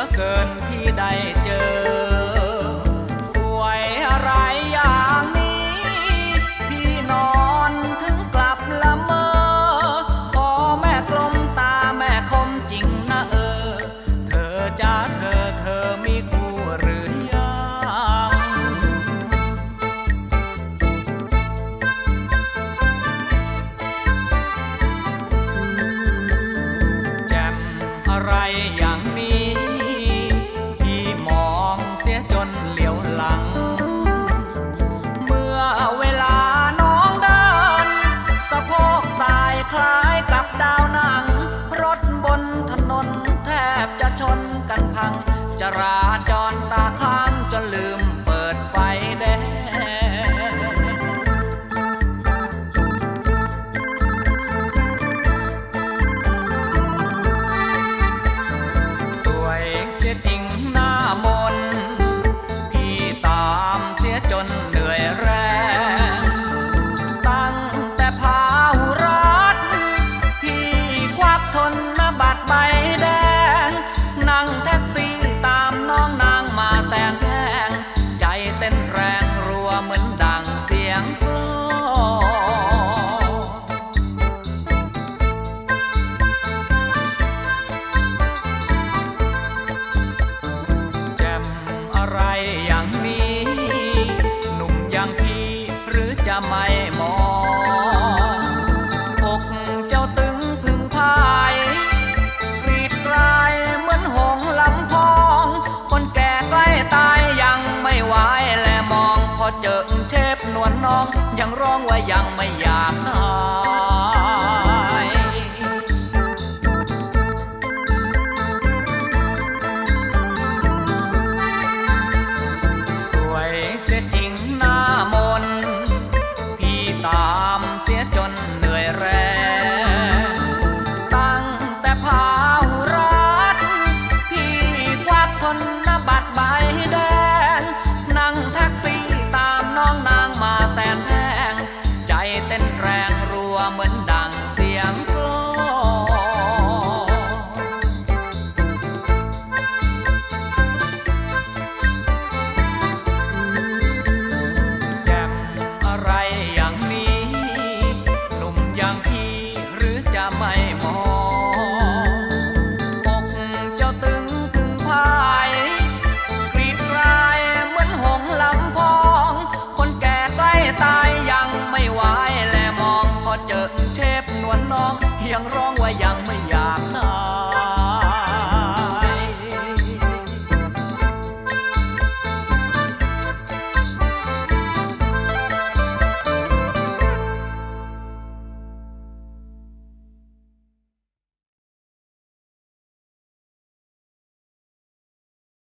อเกินที่ได้เจอป่วยอะไรอย่างนี้ พี่นอนถึงกลับละเมอขอแม่กลมตาแม่คมจริงนะเออ เธอจ้าเธอเธอมีคู่หรือยัอะไรอย่า นแทบจะชนกันพังจราจร เจอเชฟนวลน้อง ยังร้องว่ายังไม่อยากนอน ไม่มองอกเจ้าตึงตึงพายกรีดกลายเหมือนหงลำพอง คนแก่ใกล้ตายยังไม่ไหวและมองพอเจอเทพนวลน้องเฮียงร้องว่ายัง